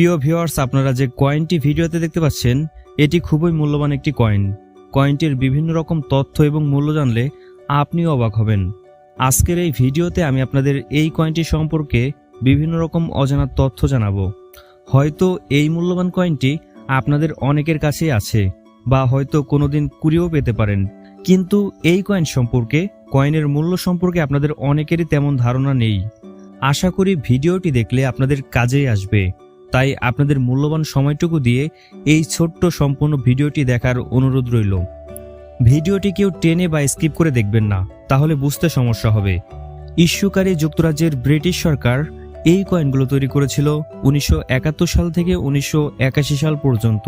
প্রিয় ভিওয়ার্স আপনারা যে কয়েনটি ভিডিওতে দেখতে পাচ্ছেন, এটি খুবই মূল্যবান একটি কয়েন কয়েনটির বিভিন্ন রকম তথ্য এবং মূল্য জানলে আপনিও অবাক হবেন। আজকের এই ভিডিওতে আমি আপনাদের এই কয়েনটি সম্পর্কে বিভিন্ন রকম অজানা তথ্য জানাব। হয়তো এই মূল্যবান কয়েনটি আপনাদের অনেকের কাছেই আছে, বা হয়তো কোনোদিন কুড়িয়েও পেতে পারেন। কিন্তু এই কয়েন সম্পর্কে কয়েনের মূল্য সম্পর্কে আপনাদের অনেকেরই তেমন ধারণা নেই। আশা করি ভিডিওটি দেখলে আপনাদের কাজেই আসবে। তাই আপনাদের মূল্যবান সময়টুকু দিয়ে এই ছোট্ট সম্পূর্ণ ভিডিওটি দেখার অনুরোধ রইল। ভিডিওটি কেউ টেনে বা স্কিপ করে দেখবেন না, তাহলে বুঝতে সমস্যা হবে। ইস্যুকারী যুক্তরাজ্যের ব্রিটিশ সরকার এই কয়েনগুলো তৈরি করেছিল উনিশশো একাত্তর সাল থেকে উনিশশো একাশি সাল পর্যন্ত।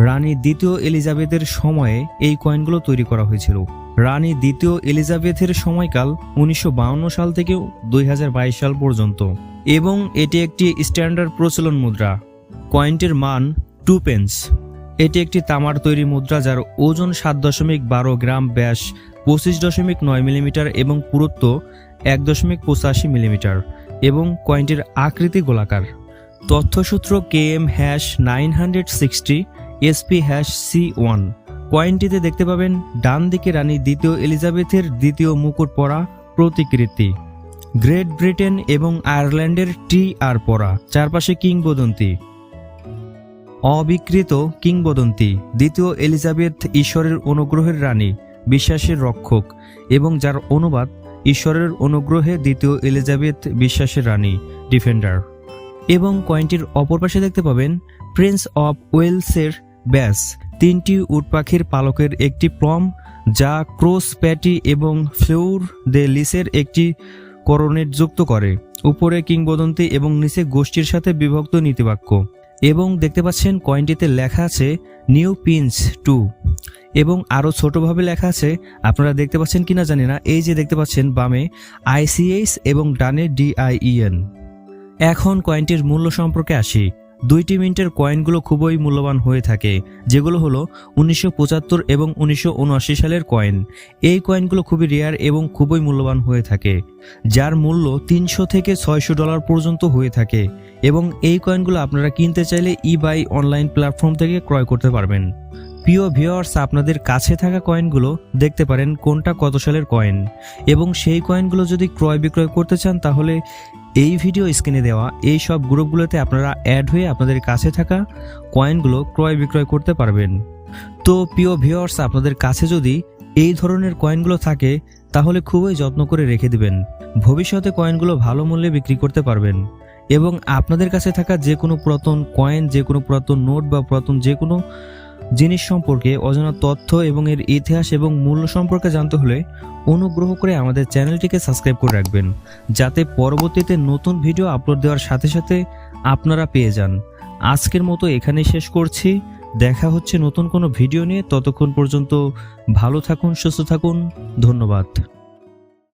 রানী দ্বিতীয় এলিজাবেথের সময়ে এই কয়েনগুলো তৈরি করা হয়েছিল। রানী দ্বিতীয় এলিজাবেথের সময়কাল উনিশশো সাল থেকে দুই হাজার বাইশ সাল পর্যন্ত। এবং এটি একটি স্ট্যান্ডার্ড প্রচলন মুদ্রা। কয়েনটির মান টু পেন্স। এটি একটি তামার তৈরি মুদ্রা যার ওজন সাত দশমিক বারো গ্রাম, ব্যাস পঁচিশ দশমিক নয় মিলিমিটার এবং পুরুত্ব এক দশমিক পঁচাশি মিলিমিটার এবং কয়েনটির আকৃতি গোলাকার। তথ্যসূত্র K M hash nine hundred sixty SP hash C one. কয়েনটিতে দেখতে পাবেন ডান দিকে রানী দ্বিতীয় এলিজাবেথের দ্বিতীয় মুকুট পরা প্রতিকৃতি। গ্রেট ব্রিটেন এবং আয়ারল্যান্ডের টি আর পরা, চারপাশে কিংবদন্তি। অবিকৃত কিংবদন্তি, দ্বিতীয় এলিজাবেথ ঈশ্বরের অনুগ্রহের রানী, বিশ্বাসের রক্ষক, এবং যার অনুবাদ ঈশ্বরের অনুগ্রহে দ্বিতীয় এলিজাবেথ বিশ্বাসের রানী, ডিফেন্ডার। এবং কয়েনটির অপর পাশে দেখতে পাবেন প্রিন্স অফ ওয়েলসের ব্যাস তিনটি উট পাখির পালকের একটি প্লম, যা ক্রোস প্যাটি এবং ফ্লেউর দে লিসের একটি করণেট যুক্ত করে, উপরে কিংবদন্তি এবং নিচে গোষ্ঠীর সাথে বিভক্ত নীতিবাক্য। এবং দেখতে পাচ্ছেন কয়েনটিতে লেখা আছে, নিউ পিন্স টু। এবং আরও ছোটোভাবে লেখা আছে, আপনারা দেখতে পাচ্ছেন কিনা জানি না। এই যে দেখতে পাচ্ছেন বামে আইসিএইচ এবং ডানে ডিআইইএন এখন কয়েনটির মূল্য সম্পর্কে আসি। দুইটি মিন্টের কয়েনগুলো খুবই মূল্যবান হয়ে থাকে, যেগুলো হলো উনিশশো পঁচাত্তর এবং উনিশশো উনআশি সালের কয়েন। এই কয়েনগুলো খুবই রেয়ার এবং খুবই মূল্যবান হয়ে থাকে, যার মূল্য তিনশো থেকে ছয়শো ডলার পর্যন্ত হয়ে থাকে এবং এই কয়েনগুলো আপনারা কিনতে চাইলে ই বাই অনলাইন প্ল্যাটফর্ম থেকে ক্রয় করতে পারবেন। প্রিয় ভিওয়ার্স আপনাদের কাছে থাকা কয়েনগুলো দেখতে পারেন কোনটা কত সালের কয়েন এবং সেই কয়েনগুলো যদি ক্রয় বিক্রয় করতে চান, তাহলে এই ভিডিও স্ক্রিনে দেওয়া এই সব গ্রুপগুলোতে আপনারা অ্যাড হয়ে আপনাদের কাছে থাকা কয়েনগুলো ক্রয় বিক্রয় করতে পারবেন। তো প্রিয় ভিওয়ার্স আপনাদের কাছে যদি এই ধরনের কয়েনগুলো থাকে, তাহলে খুবই যত্ন করে রেখে দিবেন। ভবিষ্যতে কয়েনগুলো ভালো মূল্যে বিক্রি করতে পারবেন। এবং আপনাদের কাছে থাকা যে কোনো পুরাতন কয়েন যে কোনো পুরাতন নোট বা পুরাতন যে কোনো জিনিস সম্পর্কে অজানা তথ্য এবং এর ইতিহাস এবং মূল্য সম্পর্কে জানতে হলে অনুগ্রহ করে আমাদের চ্যানেলটিকে সাবস্ক্রাইব করে রাখবেন, যাতে পরবর্তীতে নতুন ভিডিও আপলোড দেওয়ার সাথে সাথে আপনারা পেয়ে যান। আজকের মতো এখানেই শেষ করছি। দেখা হচ্ছে নতুন কোনো ভিডিও নিয়ে। ততক্ষণ পর্যন্ত ভালো থাকুন, সুস্থ থাকুন। ধন্যবাদ।